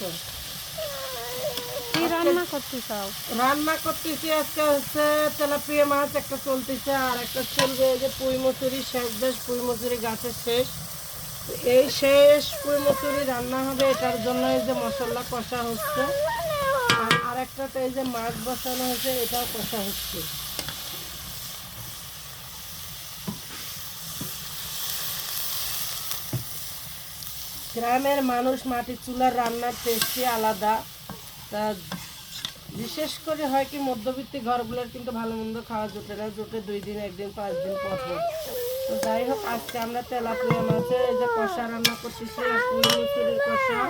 করতেছো কি রান্না করতে চাও রান্না করতেছি আজকে হচ্ছে তেলাপিয়া মাছ একটা চলতেছে আর একটা চলবে এই যে পুঁই মুচুরি শেষ বেশ পুঁই মুচুরি গাছের শেষ। এই শেষ পুঁই মুচুরি রান্না হবে এটার জন্য এই যে মশলা কষা হচ্ছে। আর আরেকটাতে এই যে মাছ বসানো হয়েছে এটাও কষা হচ্ছে। গ্রামের মানুষ মাটির চুলার রান্নার টেস্টই আলাদা। তা বিশেষ করে হয় কি মধ্যবিত্ত ঘরগুলোর কিন্তু ভালো মন্দ খাওয়া জোটে না জোটে দুই দিন একদিন পাঁচ দিন পর তো যাই হোক আজকে আমরা তেলাপিয়া মাছে এই যে কষা রান্না করতেছি মুসুরির কষা।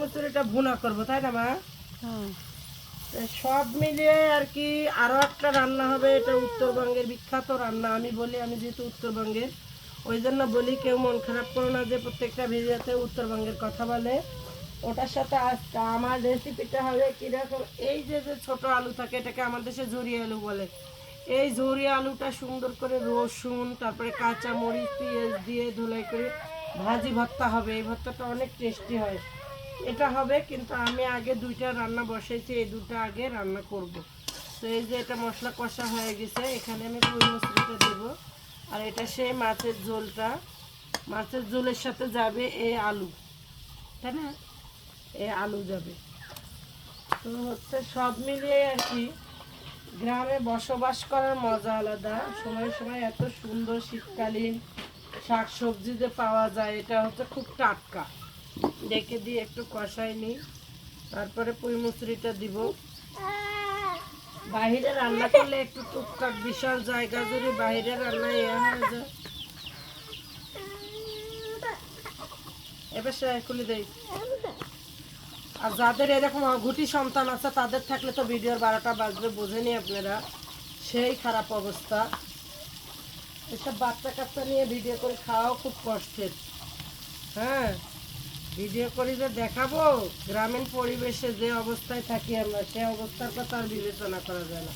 মুসুরিটা ভুনা করব তাই না মা? হ্যাঁ। সব মিলিয়ে আর কি আরও একটা রান্না হবে এটা উত্তরবঙ্গের বিখ্যাত রান্না। আমি বলি আমি যেহেতু উত্তরবঙ্গের ওই জন্য বলি কেউ মন খারাপ করো না যে প্রত্যেকটা ভিডিওতে উত্তরবঙ্গের কথা বলে। ওটার সাথে আজকে আমার রেসিপিটা হবে কীরকম? এই যে যে ছোট আলু থাকে, এটাকে আমার দেশে ঝুরি আলু বলে। এই ঝুরি আলুটা সুন্দর করে রসুন, তারপরে কাঁচা মরিচ পেঁয়াজ দিয়ে ধুলাই করে ভাজি ভর্তা হবে। এই ভর্তাটা অনেক টেস্টি হয়। এটা হবে, কিন্তু আমি আগে দুইটা রান্না বসাইছি, এই দুটো আগে রান্না করব। তো এই যে এটা মশলা কষা হয়ে গেছে, এখানে আমি পুঁই মশলাটা দেবো। আর এটা সেই মাছের ঝোলটা। মাছের ঝোলের সাথে যাবে এই আলু। তাই না? এই আলু যাবে। তো হচ্ছে সব মিলিয়ে আর কি গ্রামে বসবাস করার মজা আলাদা। সময় সময় এত সুন্দর শীতকালীন শাক সবজি যে পাওয়া যায়, এটা হচ্ছে খুব টাটকা। ডেকে দিয়ে একটু কষাই নিই। তারপরে পুঁই মুসুরিটা দিব। বাইরে রান্না করলে একটু টুকটাক বিশাল জায়গা জুড়ে বাইরে রান্না ইয়ে হয়ে যায়। এবার সে খুলে দেই। আর যাদের এরকম অঘুটি সন্তান আছে, তাদের থাকলে তো ভিডিওর বারোটা বাজবে বোঝেনি আপনারা। সেই খারাপ অবস্থা। এসব বাচ্চা কাচ্চা নিয়ে ভিডিও করে খাওয়াও খুব কষ্টের। হ্যাঁ? ভিডিও করি যে দেখাবো, গ্রামীণ পরিবেশে যে অবস্থায় থাকি আমরা, সে অবস্থার কথা আর বিবেচনা করা যায় না।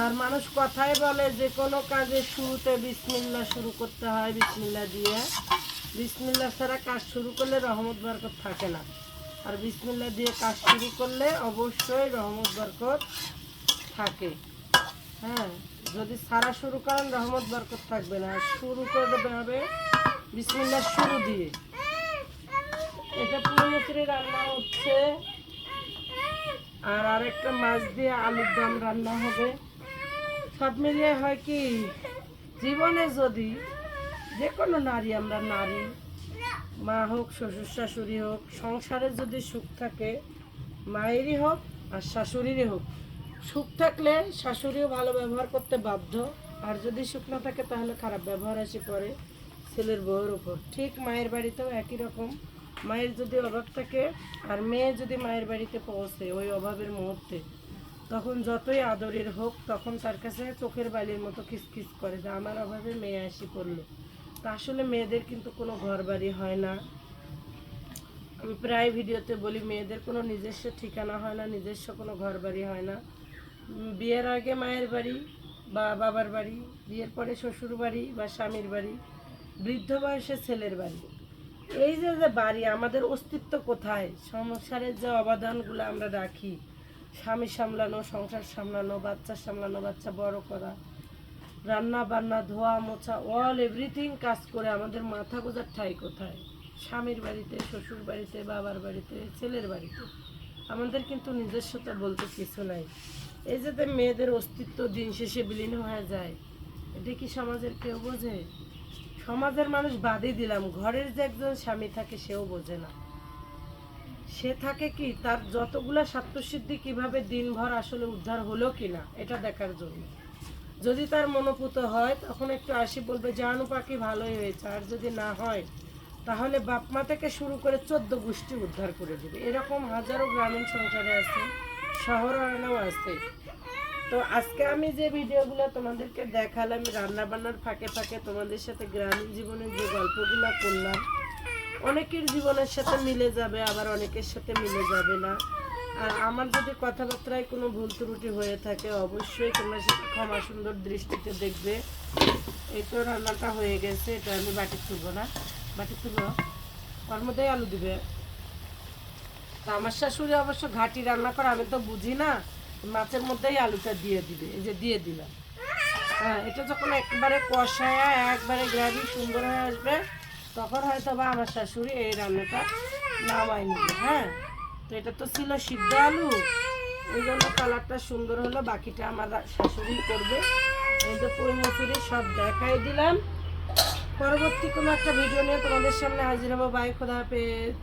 আর মানুষ কথাই বলে যে কোনো কাজে শুরুতে বিসমিল্লা শুরু করতে হয় বিসমিল্লা দিয়ে। বিসমিল্লা ছাড়া কাজ শুরু করলে রহমত বরকত থাকে না। আর বিসমিল্লা দিয়ে কাজ শুরু করলে অবশ্যই রহমত বরকত থাকে। হ্যাঁ। যদি সারা শুরু করেন, রহমত, বরকত থাকবে না। শুরু করতে হবে বিসমিল্লা শুরু দিয়ে। এটা পুরোপুরি রান্না হচ্ছে। আর আরেকটা মাছ দিয়ে আলুর দম রান্না হবে। সব মিলিয়ে হয় কি, জীবনে যদি যে কোনো নারী, আমরা নারী, মা হোক, শ্বশুর শাশুড়ি হোক, সংসারে যদি সুখ থাকে, মায়েরই হোক আর শাশুড়িরই হোক সুখ থাকলে শাশুড়িও ভালো ব্যবহার করতে বাধ্য। আর যদি সুখ না থাকে, তাহলে খারাপ ব্যবহার আসে পড়ে ছেলের বউয়ের উপর। ঠিক মায়ের বাড়িতেও একই রকম। মায়ের যদি অভাব থাকে, আর মেয়ে যদি মায়ের বাড়িতে পৌঁছে ওই অভাবের মুহূর্তে, তখন যতই আদরের হোক, তখন তার কাছে চোখের বালির মতো খিসখিস করে যে আমার অভাবে মেয়ে আসি পড়ল। তা আসলে মেয়েদের কিন্তু কোনো ঘর বাড়ি হয় না। আমি প্রায় ভিডিওতে বলি, মেয়েদের কোনো নিজস্ব ঠিকানা হয় না, নিজস্ব কোনো ঘর বাড়ি হয় না। বিয়ের আগে মায়ের বাড়ি বা বাবার বাড়ি, বিয়ের পরে শ্বশুর বাড়ি বা স্বামীর বাড়ি, বৃদ্ধ বয়সে ছেলের বাড়ি। এই যে যে বাড়ি, আমাদের অস্তিত্ব কোথায়? সংসারের যে অবদানগুলো আমরা রাখি, স্বামী সামলানো, সংসার সামলানো, বাচ্চা সামলানো, বাচ্চা বড় করা, রান্না বান্না, ধোয়া মোছা অল এভরিথিং কাজ করে আমাদের মাথা গোজার ঠাই কোথায়? স্বামীর বাড়িতে, শ্বশুর বাড়িতে, বাবার বাড়িতে, ছেলের বাড়িতে। আমাদের কিন্তু নিজস্বতা বলতে কিছু নাই। এই যাতে মেয়েদের অস্তিত্ব দিন শেষে বিলীন হয়ে যায়, এটা কি সমাজের কেউ বোঝে? সমাজের মানুষ বাদই দিলাম, ঘরের যে একজন স্বামী থাকে সেও বোঝে না। সে থাকে কি, তার যতগুলা স্বার্থসিদ্ধি কীভাবে দিনভর আসলে উদ্ধার হলো কি না এটা দেখার জন্য। যদি তার মনোপুত হয়, তখন একটু আসি বলবে জানু পাখি ভালোই হয়েছে? আর যদি না হয় তাহলে বাপ মা থেকে শুরু করে চোদ্দ গোষ্ঠী উদ্ধার করে দেবে। এরকম হাজারো গ্রামীণ সংসারে আছে শহর আছে। তো আজকে আমি যে ভিডিওগুলো তোমাদেরকে দেখালাম রান্না বান্নার ফাঁকে ফাঁকে তোমাদের সাথে গ্রামীণ জীবনের যে গল্পগুলো করলাম, অনেকের জীবনের সাথে মিলে যাবে, আবার অনেকের সাথে মিলে যাবে না। আর আমার যদি কথাবার্তায় কোনো ভুল ত্রুটি হয়ে থাকে, অবশ্যই তোমরা সেটা ক্ষমা সুন্দর দৃষ্টিতে দেখবে। এই তো রান্নাটা হয়ে গেছে, এটা আমি বাটি তুলবো না। বাটি তুলবো ওর মধ্যেই আলু দিবে। তা আমার শাশুড়ি অবশ্য ঘাটি রান্না করে, আমি তো বুঝি না, মাছের মধ্যেই আলুটা দিয়ে দিবে, এই যে দিয়ে দিলাম হ্যাঁ এটা যখন একবারে কষায়, একবারে গ্রাভি সুন্দর হয়ে আসবে, তখন হয়তো বা আমার শাশুড়ি এই রান্নাটা নামাই নিবে হ্যাঁ। তো এটা তো ছিল সিদ্ধ আলু, এই জন্য কালারটা সুন্দর হলো, বাকিটা আমার শাশুড়ি করবে। এই যে পুরি মুসুরি সব দেখাই দিলাম। পরবর্তী কোনো একটা ভিডিও নিয়ে তোমাদের সামনে হাজির হব। বাই খোদা হাফেজ।